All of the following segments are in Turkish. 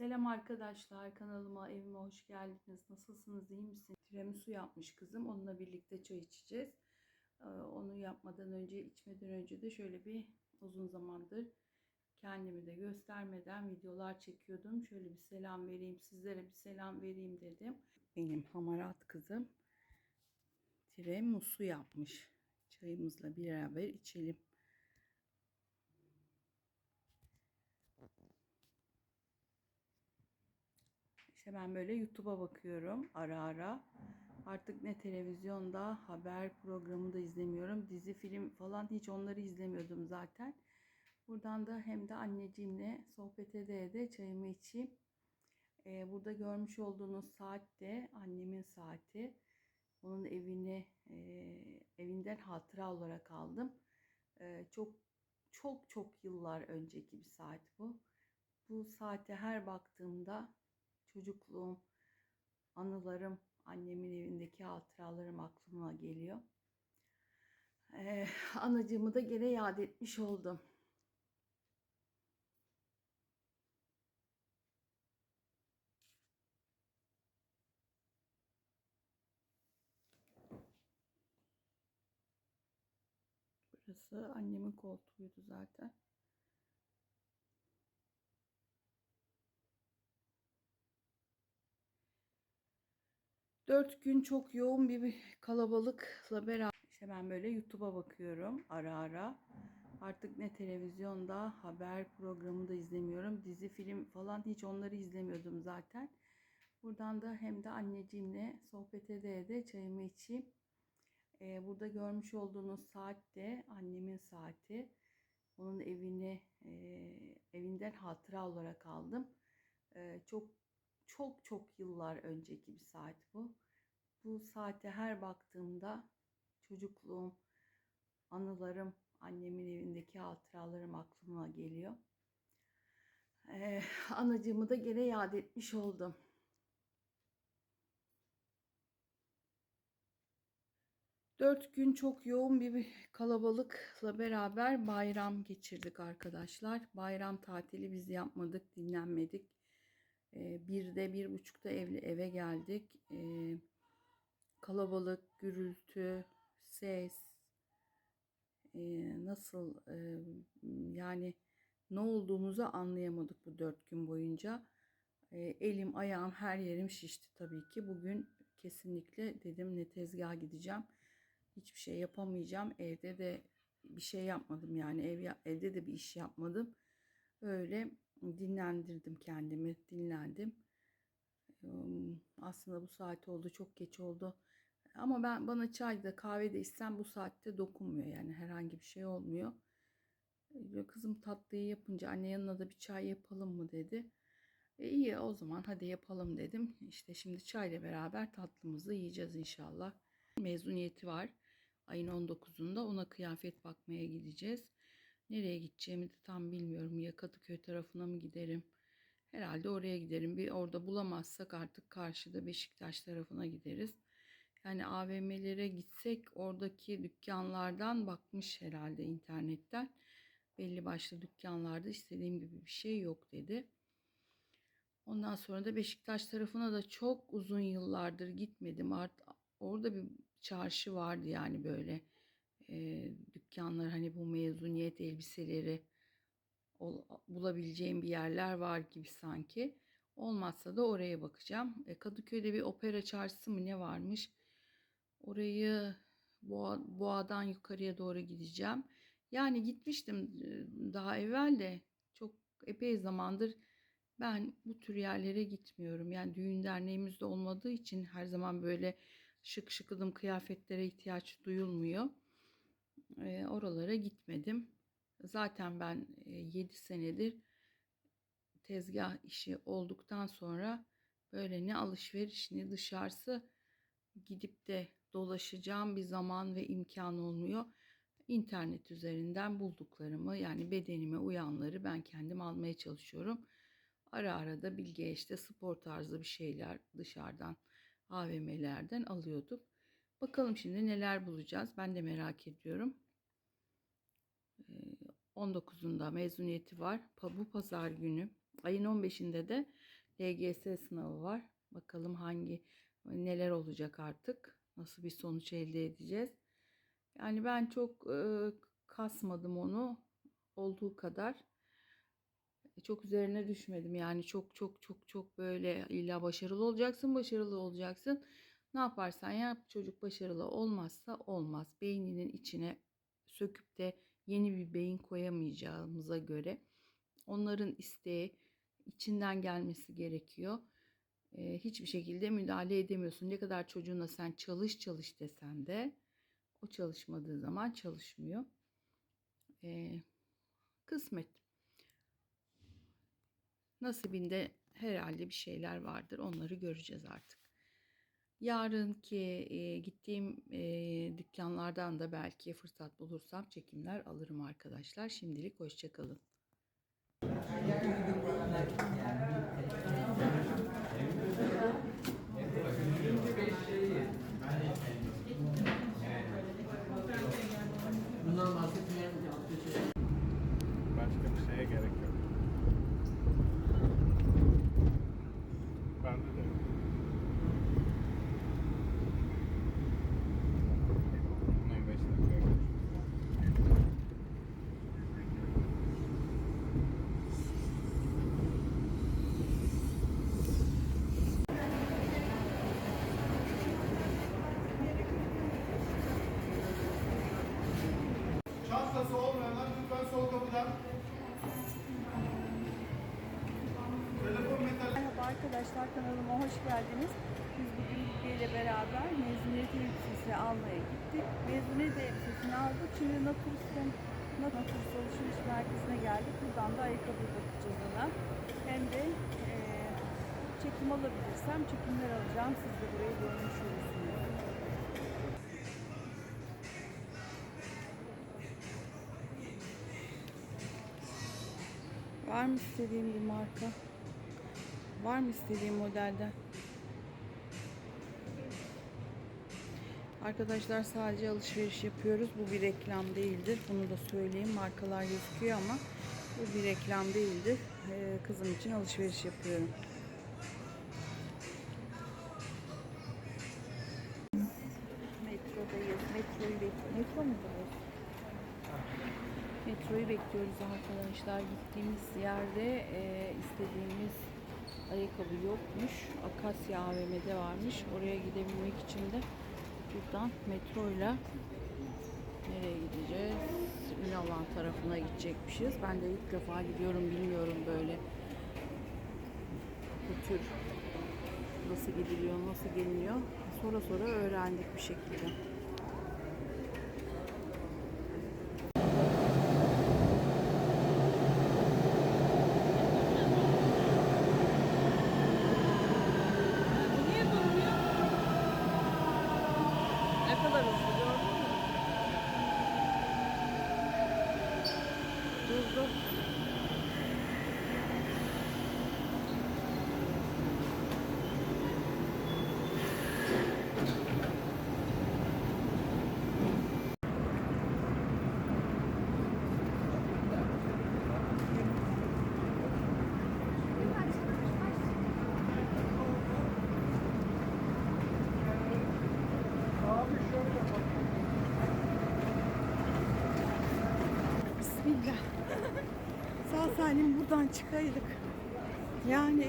Selam arkadaşlar kanalıma evime hoş geldiniz. Nasılsınız iyi misiniz? Tiramisu yapmış kızım. Onunla birlikte çay içeceğiz. Ee, Onu yapmadan önce içmeden önce de şöyle bir uzun zamandır kendimi de göstermeden videolar çekiyordum. Şöyle bir selam vereyim sizlere bir selam vereyim dedim. Benim hamarat kızım tiramisu yapmış. Çayımızla beraber içelim. Ben böyle YouTube'a bakıyorum ara ara. Artık ne televizyonda haber programı da izlemiyorum. Dizi, film falan hiç onları izlemiyordum zaten. Buradan da hem de anneciğimle sohbet ede ede çayımı içeyim. Ee, burada görmüş olduğunuz saat de annemin saati. Onun evini e, evinden hatıra olarak aldım. Ee, çok çok çok yıllar önceki bir saat bu. Bu saate her baktığımda çocukluğum, anılarım, annemin evindeki hatıralarım aklıma geliyor. Ee, anacığımı da gene yad etmiş oldum. Burası annemin koltuğuydu zaten. Dört gün çok yoğun bir kalabalıkla beraber işte ben böyle YouTube'a bakıyorum ara ara. Artık ne televizyonda haber programı da izlemiyorum. Dizi, film falan hiç onları izlemiyordum zaten. Buradan da hem de anneciğimle sohbet ede ede çayımı içeyim. Ee, burada görmüş olduğunuz saat de annemin saati. Onun evini e, evinden hatıra olarak aldım. Ee, çok çok çok yıllar önceki bir saat bu. Bu saate her baktığımda çocukluğum, anılarım, annemin evindeki hatıralarım aklıma geliyor. Ee, anacığımı da gene yad etmiş oldum. Dört gün çok yoğun bir kalabalıkla beraber bayram geçirdik arkadaşlar. Bayram tatili biz yapmadık, dinlenmedik. Ee, birde, bir buçukta evli eve geldik. Kalabalık, gürültü, ses, e, nasıl e, yani ne olduğumuzu anlayamadık bu dört gün boyunca. E, elim, ayağım, her yerim şişti tabii ki. Bugün kesinlikle dedim ne tezgaha gideceğim. Hiçbir şey yapamayacağım. Evde de bir şey yapmadım yani ev evde de bir iş yapmadım. Öyle dinlendirdim kendimi, dinlendim. Aslında bu saat oldu, çok geç oldu. Ama ben bana çay da kahve de içsem bu saatte dokunmuyor yani herhangi bir şey olmuyor. Kızım tatlıyı yapınca anne yanına da bir çay yapalım mı dedi. E iyi o zaman hadi yapalım dedim. İşte şimdi çayla beraber tatlımızı yiyeceğiz inşallah. Mezuniyeti var. Ayın 19'unda ona kıyafet bakmaya gideceğiz. Nereye gideceğimi de tam bilmiyorum. Ya Kadıköy tarafına mı giderim? Herhalde oraya giderim. Bir orada bulamazsak artık karşıda Beşiktaş tarafına gideriz. Yani AVM'lere gitsek oradaki dükkanlardan bakmış herhalde internetten. Belli başlı dükkanlarda istediğim gibi bir şey yok dedi. Ondan sonra da Beşiktaş tarafına da çok uzun yıllardır gitmedim. Art orada bir çarşı vardı yani böyle e, dükkanlar hani bu mezuniyet elbiseleri ol, bulabileceğim bir yerler var gibi sanki. Olmazsa da oraya bakacağım. E, Kadıköy'de bir opera çarşısı mı ne varmış? Orayı Boğa, Boğa'dan yukarıya doğru gideceğim. Yani gitmiştim daha evvel de çok epey zamandır ben bu tür yerlere gitmiyorum. Yani düğün derneğimizde olmadığı için her zaman böyle şık şıkıdım kıyafetlere ihtiyaç duyulmuyor. E, oralara gitmedim. Zaten ben e, 7 senedir tezgah işi olduktan sonra böyle ne alışveriş ne dışarısı gidip de dolaşacağım bir zaman ve imkan olmuyor. İnternet üzerinden bulduklarımı yani bedenime uyanları ben kendim almaya çalışıyorum. Ara ara da Bilge işte spor tarzı bir şeyler dışarıdan AVM'lerden alıyorduk. Bakalım şimdi neler bulacağız. Ben de merak ediyorum. 19'unda mezuniyeti var. Bu pazar günü Ayın 15'inde de LGS sınavı var. Bakalım hangi neler olacak artık. Nasıl bir sonuç elde edeceğiz. Yani ben çok e, kasmadım onu olduğu kadar. Çok üzerine düşmedim. Yani çok çok çok çok böyle illa başarılı olacaksın, başarılı olacaksın. Ne yaparsan yap çocuk başarılı olmazsa olmaz. Beyninin içine söküp de yeni bir beyin koyamayacağımıza göre onların isteği içinden gelmesi gerekiyor. Ee, hiçbir şekilde müdahale edemiyorsun. Ne kadar çocuğuna sen çalış çalış desen de o çalışmadığı zaman çalışmıyor. Ee, kısmet. Nasibinde herhalde bir şeyler vardır. Onları göreceğiz artık. Yarınki e, gittiğim e, dükkanlardan da belki fırsat bulursam çekimler alırım arkadaşlar. Şimdilik hoşçakalın. Bundan bahsetmeyen Başka bir şeye gerek yok. Bende de yok. Bundan beş dakikaya görüşürüz. Çantası olmayanlar lütfen sol kapıdan. Telefon metal. Merhaba arkadaşlar kanalıma hoş geldiniz. Biz bugün Bilge ile beraber mezuniyet elbisesi almaya gittik. Mezuniyet elbisesini aldık. Şimdi Naturis'ten Naturist Alışveriş Merkezi'ne geldik. Buradan da ayakkabı bakacağız ona. Hem de eee, çekim alabilirsem çekimler alacağım. Siz de burayı görmüş olursunuz. Var mı istediğim bir marka? Var mı istediğim modelden? Arkadaşlar sadece alışveriş yapıyoruz. Bu bir reklam değildir. Bunu da söyleyeyim. Markalar gözüküyor ama bu bir reklam değildir. Ee, kızım için alışveriş yapıyorum. Metroyu bekliyoruz arkadaşlar. Gittiğimiz yerde e, istediğimiz ayakkabı yokmuş. Akasya AVM'de varmış. Oraya gidebilmek için de buradan metroyla nereye gideceğiz? Ünalan tarafına gidecekmişiz. Ben de ilk defa gidiyorum bilmiyorum böyle bu tür nasıl gidiliyor, nasıl geliniyor. Sonra sonra öğrendik bir şekilde. Vamos. Bismillah. Sağ salim buradan çıkaydık. Yani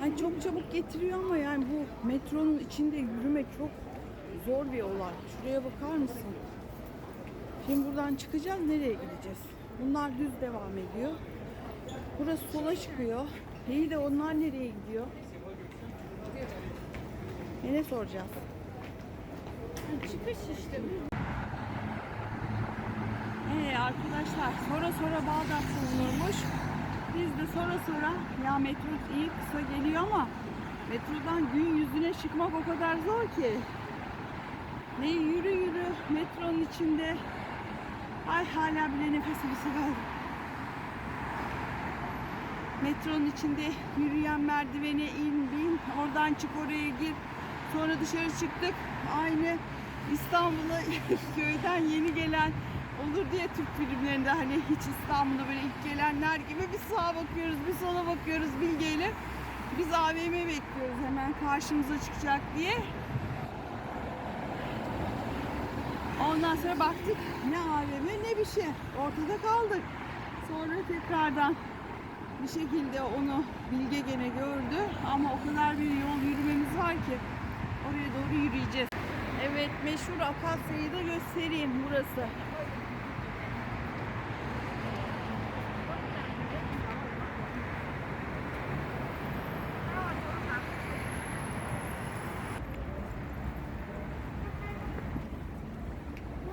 hani çok çabuk getiriyor ama yani bu metronun içinde yürümek çok zor bir olay. Şuraya bakar mısın? Şimdi buradan çıkacağız. Nereye gideceğiz? Bunlar düz devam ediyor. Burası sola çıkıyor. İyi de onlar nereye gidiyor? Ne soracağız? Çıkış işte. Arkadaşlar sonra sonra Bağdat bulunurmuş. Biz de sonra sonra ya metro iyi kısa geliyor ama metrodan gün yüzüne çıkmak o kadar zor ki. Ne yürü yürü metronun içinde. Ay hala bile nefes nefese kaldım. Metronun içinde yürüyen merdivene in bin oradan çık oraya gir. Sonra dışarı çıktık. Aynı İstanbul'a köyden yeni gelen olur diye Türk filmlerinde hani hiç İstanbul'da böyle ilk gelenler gibi bir sağa bakıyoruz bir sola bakıyoruz bilgeyle. Biz AVM bekliyoruz hemen karşımıza çıkacak diye. Ondan sonra baktık ne AVM ne bir şey. Ortada kaldık. Sonra tekrardan bir şekilde onu Bilge gene gördü. Ama o kadar bir yol yürümemiz var ki oraya doğru yürüyeceğiz. Evet meşhur Akasya'yı da göstereyim burası.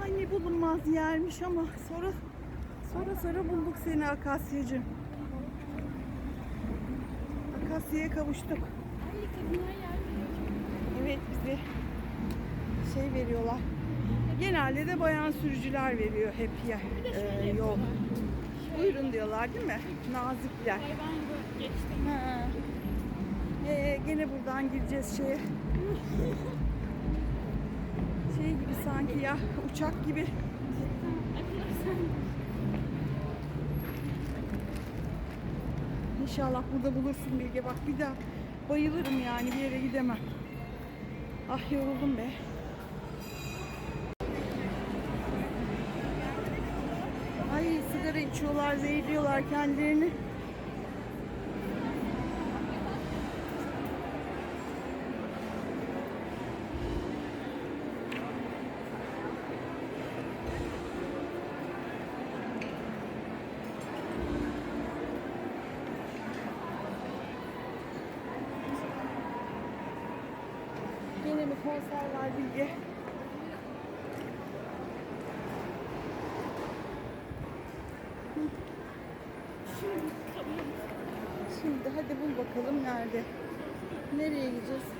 Ay ne bulunmaz yermiş ama sonra sonra sonra bulduk seni Akasya'cığım. Akasya'ya kavuştuk. Evet bize şey veriyorlar. Genelde de bayan sürücüler veriyor hep ya, e, yol. Buyurun diyorlar değil mi? Nazikler. Ha. Ee, gene buradan gireceğiz şeye. Şey gibi sanki ya uçak gibi. İnşallah burada bulursun Bilge. Bak bir daha bayılırım yani bir yere gidemem. Ah yoruldum be. Ay sigara içiyorlar, zehirliyorlar kendilerini. Gene mi konser var Bilge? Şimdi hadi bul bakalım nerede? Nereye gideceğiz?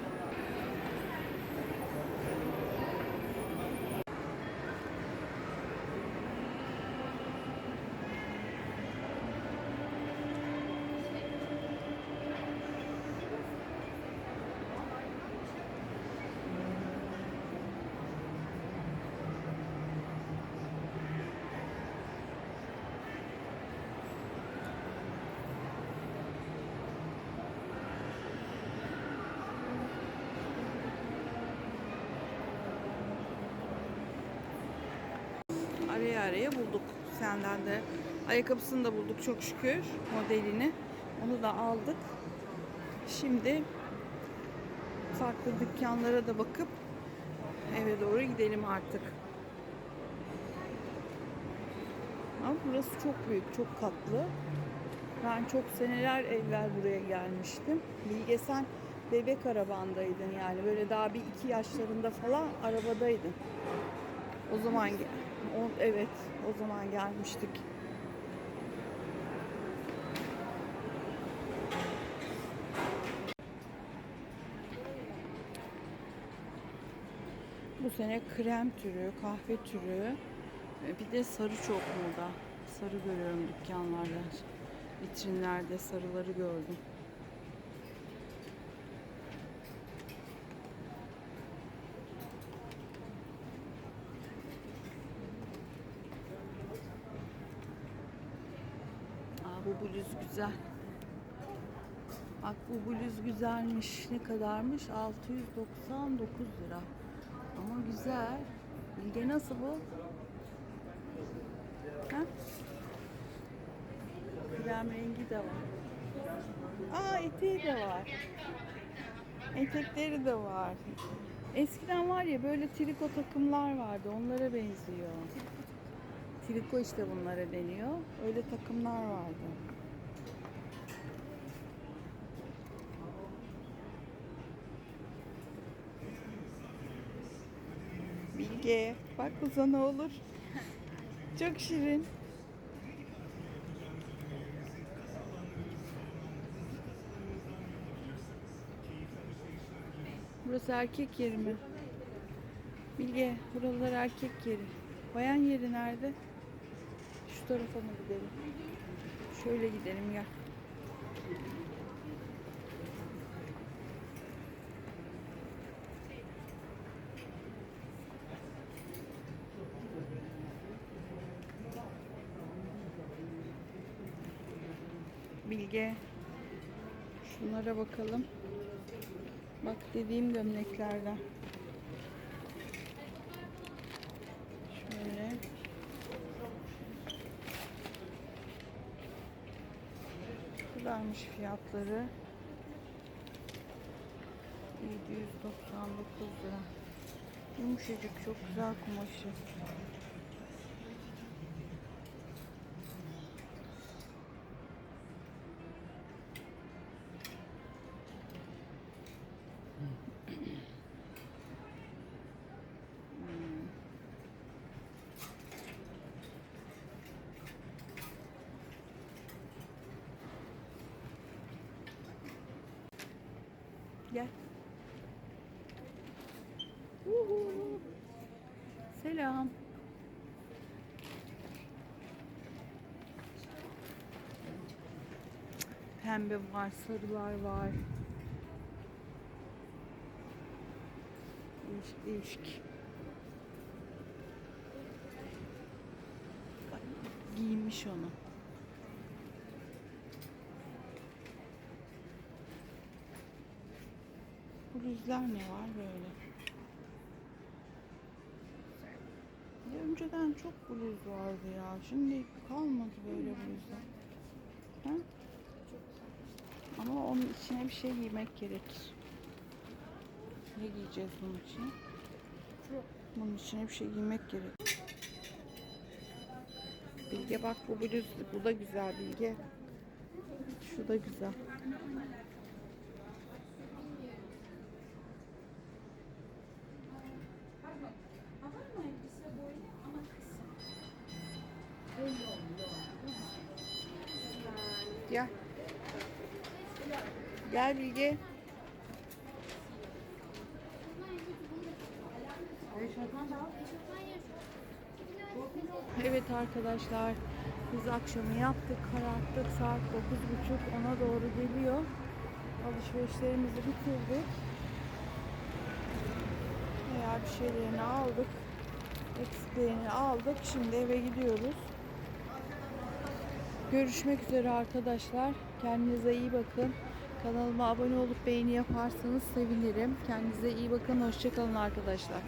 Araya araya bulduk senden de. Ayakkabısını da bulduk çok şükür modelini. Onu da aldık. Şimdi farklı dükkanlara da bakıp eve doğru gidelim artık. Ama burası çok büyük, çok katlı. Ben çok seneler evvel buraya gelmiştim. Bilge sen bebek arabandaydın yani böyle daha bir iki yaşlarında falan arabadaydın. O zaman gel. O, evet, o zaman gelmiştik. Bu sene krem türü, kahve türü, e, bir de sarı çok moda. Sarı görüyorum dükkanlarda, vitrinlerde sarıları gördüm. Aa, bu bluz güzel. Bak bu bluz güzelmiş. Ne kadarmış? 699 lira. Ama güzel. Bilge nasıl bu? Ha? Krem rengi de var. Aa eteği de var. Etekleri de var. Eskiden var ya böyle triko takımlar vardı. Onlara benziyor. Triko işte bunlara deniyor. Öyle takımlar vardı. Bilge, bak bu sana olur. Çok şirin. Burası erkek yeri mi? Bilge, buralar erkek yeri. Bayan yeri nerede? Şu tarafa mı gidelim? Şöyle gidelim gel. Bilge. Şunlara bakalım. Bak dediğim gömleklerden. Şöyle. Kadarmış fiyatları. 799 lira. Yumuşacık çok güzel kumaşı. Gel. Uhu. Selam. Pembe var, sarılar var. Değişik değişik. Giymiş onu. Bluzlar ne var böyle? Ya önceden çok bluz vardı ya. Şimdi kalmadı böyle bluzlar. Ha? Ama onun içine bir şey giymek gerekir. Ne giyeceğiz bunun içine? Bunun içine bir şey giymek gerek. Bilge bak bu bluz, bu da güzel Bilge. Şu da güzel. Gel. Gel Bilge. Evet arkadaşlar biz akşamı yaptık kararttık. Saat 9.30 ona doğru geliyor. Alışverişlerimizi bitirdik. Veya bir şeylerini aldık eksiklerini aldık. Şimdi eve gidiyoruz. Görüşmek üzere arkadaşlar. Kendinize iyi bakın kanalıma abone olup beğeni yaparsanız sevinirim. Kendinize iyi bakın hoşçakalın arkadaşlar